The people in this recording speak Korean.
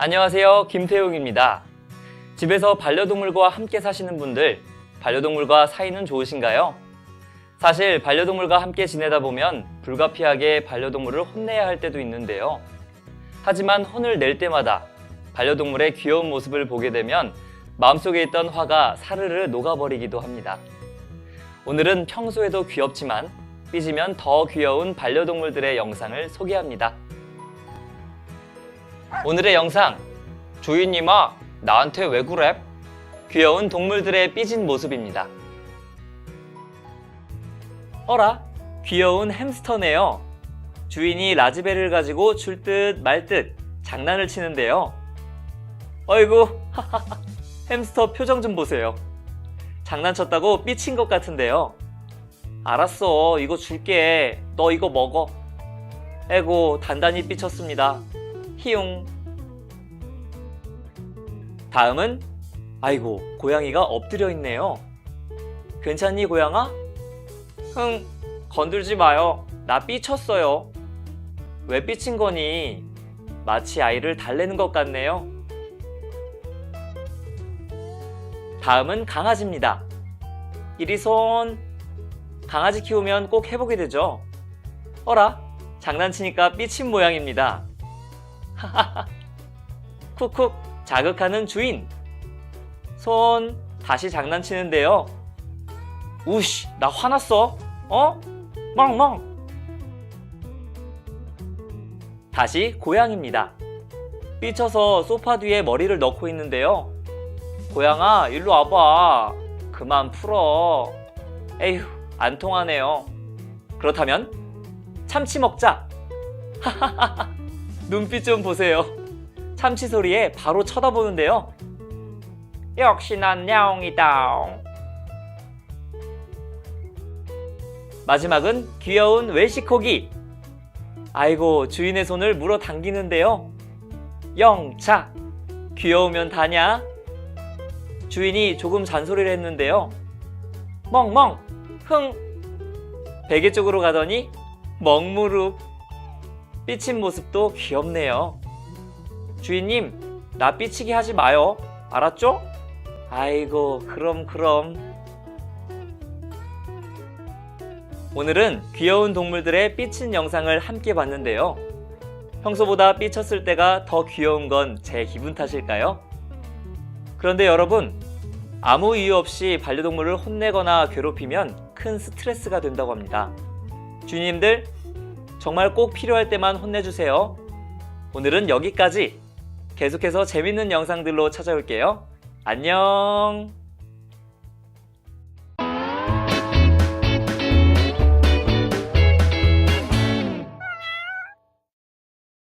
안녕하세요. 김태웅입니다. 집에서 반려동물과 함께 사시는 분들, 반려동물과 사이는 좋으신가요? 사실 반려동물과 함께 지내다 보면 불가피하게 반려동물을 혼내야 할 때도 있는데요. 하지만 혼을 낼 때마다 반려동물의 귀여운 모습을 보게 되면 마음속에 있던 화가 사르르 녹아버리기도 합니다. 오늘은 평소에도 귀엽지만 삐지면 더 귀여운 반려동물들의 영상을 소개합니다. 오늘의 영상 주인님아 나한테 왜 그래? 귀여운 동물들의 삐진 모습입니다. 어라 귀여운 햄스터네요. 주인이 라즈베리를 가지고 줄 듯 말 듯 장난을 치는데요. 어이구 햄스터 표정 좀 보세요. 장난쳤다고 삐친 것 같은데요. 알았어 이거 줄게 너 이거 먹어. 에고 단단히 삐쳤습니다. 히용. 다음은 아이고 고양이가 엎드려 있네요. 괜찮니 고양아? 흥 건들지 마요. 나 삐쳤어요. 왜 삐친 거니? 마치 아이를 달래는 것 같네요. 다음은 강아지입니다. 이리 손. 강아지 키우면 꼭 해보게 되죠. 어라? 장난치니까 삐친 모양입니다. 쿡쿡 자극하는 주인. 손 다시 장난치는데요. 우씨 나 화났어. 어? 멍멍. 다시 고양입니다. 삐쳐서 소파 뒤에 머리를 넣고 있는데요. 고양아 일로 와봐. 그만 풀어. 에휴 안 통하네요. 그렇다면 참치 먹자. 눈빛 좀 보세요. 참치 소리에 바로 쳐다보는데요. 역시 난 야옹이다. 마지막은 귀여운 외식코기. 아이고 주인의 손을 물어 당기는데요. 영차. 귀여우면 다냐? 주인이 조금 잔소리를 했는데요. 멍멍. 흥. 베개 쪽으로 가더니 먹무룩. 삐친 모습도 귀엽네요. 주인님, 나 삐치게 하지 마요. 알았죠? 아이고, 그럼, 그럼. 오늘은 귀여운 동물들의 삐친 영상을 함께 봤는데요. 평소보다 삐쳤을 때가 더 귀여운 건 제 기분 탓일까요? 그런데 여러분, 아무 이유 없이 반려동물을 혼내거나 괴롭히면 큰 스트레스가 된다고 합니다. 주인님들, 정말 꼭 필요할 때만 혼내주세요. 오늘은 여기까지. 계속해서 재밌는 영상들로 찾아올게요. 안녕!